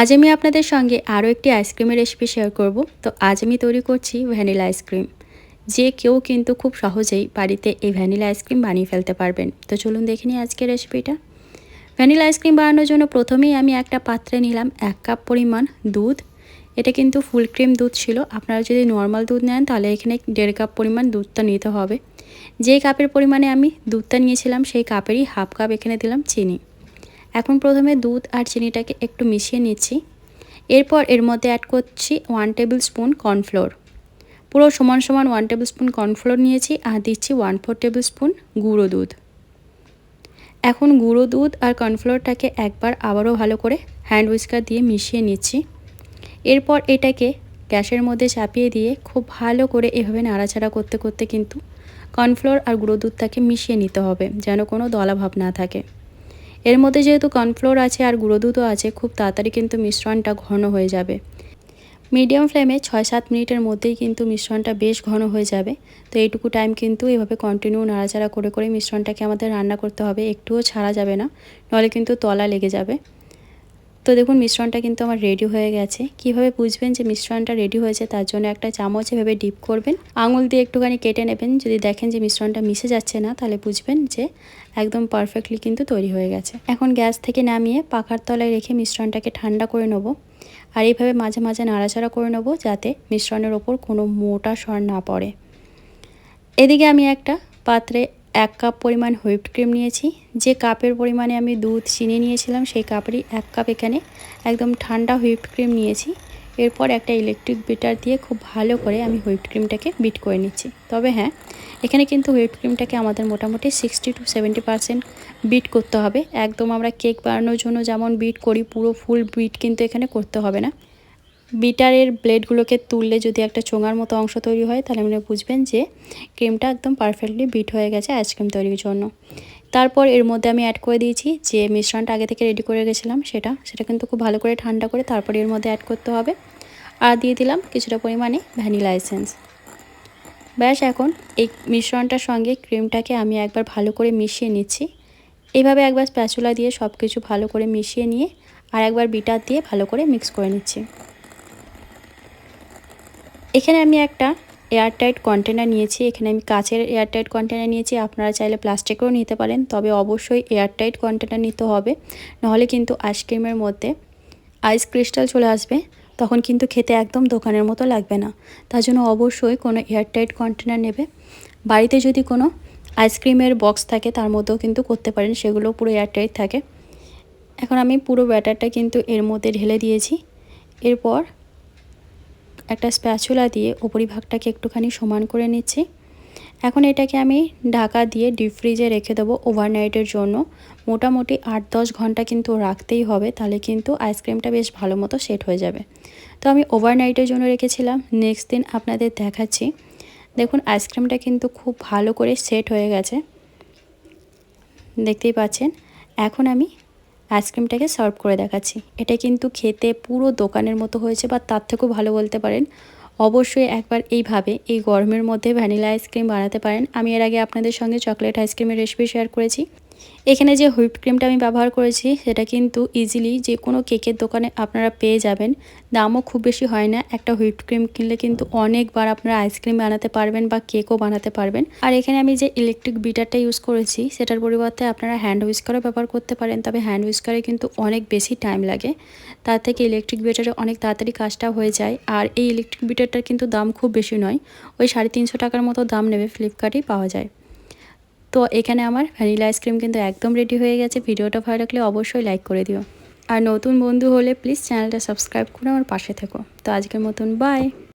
আজ আমি আপনাদের সঙ্গে আরও একটি আইসক্রিমের রেসিপি শেয়ার করব। তো আজ আমি তৈরি করছি ভ্যানিলা আইসক্রিম। যে কেউ কিন্তু খুব সহজেই বাড়িতে এই ভ্যানিলা আইসক্রিম বানিয়ে ফেলতে পারবেন। তো চলুন দেখে নিই আজকের রেসিপিটা। ভ্যানিলা আইসক্রিম বানানোর জন্য প্রথমেই আমি একটা পাত্রে নিলাম এক কাপ পরিমাণ দুধ। এটা কিন্তু ফুল ক্রিম দুধ ছিল। আপনারা যদি নর্মাল দুধ নেন তাহলে এখানে দেড় কাপ পরিমাণ দুধটা নিতে হবে। যে কাপের পরিমাণে আমি দুধটা নিয়েছিলাম সেই কাপেরই হাফ কাপ এখানে দিলাম চিনি। এখন প্রথমে দুধ আর চিনিটাকে একটু মিশিয়ে নিচ্ছি। এরপর এর মধ্যে অ্যাড করছি ওয়ান টেবিল স্পুন কর্নফ্লোর পুরো সমান সমান ওয়ান টেবিল স্পুন কর্নফ্লোর নিয়েছি আর দিচ্ছি ওয়ান ফোর টেবিল স্পুন গুঁড়ো দুধ। এখন গুঁড়ো দুধ আর কর্নফ্লোরটাকে একবার আবারও ভালো করে হ্যান্ড উইস্কার দিয়ে মিশিয়ে নিচ্ছি। এরপর এটাকে গ্যাসের মধ্যে চাপিয়ে দিয়ে খুব ভালো করে এভাবে নাড়াচাড়া করতে করতে কিন্তু কর্নফ্লোর আর গুঁড়ো দুধটাকে মিশিয়ে নিতে হবে যেন কোনো দলাভাব না থাকে। এর মধ্যে যেহেতু কর্নফ্লোর আছে আর গুঁড়ো দুধও আছে, খুব তাড়াতাড়ি কিন্তু মিশ্রণটা ঘন হয়ে যাবে। মিডিয়াম ফ্লেমে ছয় সাত মিনিটের মধ্যেই কিন্তু মিশ্রণটা বেশ ঘন হয়ে যাবে। তো এইটুকু টাইম কিন্তু এভাবে কন্টিনিউ নাড়াচাড়া করে করে মিশ্রণটাকে আমাদের রান্না করতে হবে। একটুও ছাড়া যাবে না নলে কিন্তু তলা লেগে যাবে। তো দেখুন, মিশ্রণটা কিন্তু আমার রেডি হয়ে গেছে। কীভাবে বুঝবেন যে মিশ্রণটা রেডি হয়েছে তার জন্য একটা চামচ এভাবে ডিপ করবেন। আঙুল দিয়ে একটুখানি কেটে নেবেন। যদি দেখেন যে মিশ্রণটা মিশে যাচ্ছে না, তাহলে বুঝবেন যে একদম পারফেক্টলি কিন্তু তৈরি হয়ে গেছে। এখন গ্যাস থেকে নামিয়ে পাখার তলায় রেখে মিশ্রণটাকে ঠান্ডা করে নেব। আর এইভাবে মাঝে মাঝে নাড়াচাড়া করে নেব যাতে মিশ্রণের ওপর কোনো মোটা স্বর না পড়ে। এদিকে আমি একটা পাত্রে এক কাপ পরিমাণ হুইপড ক্রিম নিয়েছি। যে কাপের পরিমাণে আমি দুধ, চিনি নিয়েছিলাম, সেই কাপেরই এক কাপ এখানে একদম ঠান্ডা হুইপড ক্রিম নিয়েছি। এরপর একটা ইলেকট্রিক বিটার দিয়ে খুব ভালো করে আমি হুইপড ক্রিমটাকে বিট করে নিচ্ছি। তবে হ্যাঁ এখানে কিন্তু হুইপড ক্রিমটাকে আমাদের মোটামুটি sixty to seventy percent beat করতে হবে। একদম আমরা কেক বানানোর জন্য যেমন বিট করি, পুরো ফুল বিট কিন্তু এখানে করতে হবে না। বিটারের ব্লেডগুলোকে তুললে যদি একটা চোঙার মতো অংশ তৈরি হয়, তাহলে আপনি বুঝবেন যে ক্রিমটা একদম পারফেক্টলি বিট হয়ে গেছে আইসক্রিম তৈরির জন্য। তারপর এর মধ্যে আমি অ্যাড করে দিয়েছি যে মিশ্রণটা আগে থেকে রেডি করে গেছিলাম সেটা সেটা কিন্তু খুব ভালো করে ঠান্ডা করে তারপর এর মধ্যে অ্যাড করতে হবে। আর দিয়ে দিলাম কিছুটা পরিমাণে ভ্যানিলা এসেন্স ব্যাস, এখন এই মিশ্রণটার সঙ্গে ক্রিমটাকে আমি একবার ভালো করে মিশিয়ে নিচ্ছি। এইভাবে একবার স্প্যাচুলা দিয়ে সব কিছু ভালো করে মিশিয়ে নিয়ে আর একবার বিটার দিয়ে ভালো করে মিক্স করে নিচ্ছি। এখানে আমি একটা এয়ারটাইট কন্টেনার নিয়েছি। এখানে আমি কাচের এয়ারটাইট কন্টেনার নিয়েছি। আপনারা চাইলে প্লাস্টিকেরও নিতে পারেন, তবে অবশ্যই এয়ারটাইট কন্টেনার নিতে হবে। নাহলে কিন্তু আইসক্রিমের মধ্যে আইস ক্রিস্টাল চলে আসবে, তখন কিন্তু খেতে একদম দোকানের মতো লাগবে না। তার জন্য অবশ্যই কোনো এয়ারটাইট কন্টেনার নেবে। বাড়িতে যদি কোনো আইসক্রিমের বক্স থাকে, তার মধ্যেও কিন্তু করতে পারেন সেগুলো পুরো এয়ারটাইট থাকে। এখন আমি পুরো ব্যাটারটা কিন্তু এর মধ্যে ঢেলে দিয়েছি। এরপর একটা স্প্যাচুলা দিয়ে উপরিভাগটাকে একটুখানি সমান করে নিচ্ছি। এখন এটাকে আমি ঢাকা দিয়ে ডিপ ফ্রিজে রেখে দেবো ওভারনাইটের জন্য। মোটামুটি আট দশ ঘণ্টা কিন্তু রাখতেই হবে, তাহলে কিন্তু আইসক্রিমটা বেশ ভালো মতো সেট হয়ে যাবে। তো আমি ওভারনাইটের জন্য রেখেছিলাম নেক্সট দিন আপনাদের দেখাচ্ছি। দেখুন আইসক্রিমটা কিন্তু খুব ভালো করে সেট হয়ে গেছে। দেখতেই পাচ্ছেন, এখন আমি আইসক্রিমটাকে সার্ভ করে দেখাচ্ছি। এটা কিন্তু খেতে পুরো দোকানের মতো হয়েছে বা তার থেকেও ভালো বলতে পারেন। অবশ্যই একবার এইভাবে এই গরমের মধ্যে ভ্যানিলা আইসক্রিম বানাতে পারেন। আমি এর আগে আপনাদের সঙ্গে চকলেট আইসক্রিমের রেসিপি শেয়ার করেছি। এখানে যে হুইপ ক্রিমটা আমি ব্যবহার করেছি, সেটা কিন্তু ইজিলি যে কোনো কেকের দোকানে আপনারা পেয়ে যাবেন। দামও খুব বেশি হয় না, একটা হুইপ ক্রিম কিনলে কিন্তু অনেকবার আপনারা আইসক্রিম বানাতে পারবেন বা কেকও বানাতে পারবেন। আর এখানে আমি যে ইলেকট্রিক বিটারটা ইউজ করেছি, সেটার পরিবর্তে আপনারা হ্যান্ড হুইস্কারও ব্যবহার করতে পারেন, তবে হ্যান্ড হুইস্কারে কিন্তু অনেক বেশি টাইম লাগে। তার থেকে ইলেকট্রিক বিটারে অনেক তাড়াতাড়ি কাজটা হয়ে যায়। আর এই ইলেকট্রিক বিটারটার কিন্তু দাম খুব বেশি নয়, ওই সাড়ে তিনশো টাকার মতো দাম নেবে ফ্লিপকার্টেই পাওয়া যায়। তো এখানে আমার ভ্যানিলা আইসক্রিম কিন্তু একদম রেডি হয়ে গেছে। ভিডিওটা ভালো লাগলে অবশ্যই লাইক করে দিও। আর নতুন বন্ধু হলে প্লিজ চ্যানেলটা সাবস্ক্রাইব করে আমার পাশে থেকো। তো আজকের মতন বাই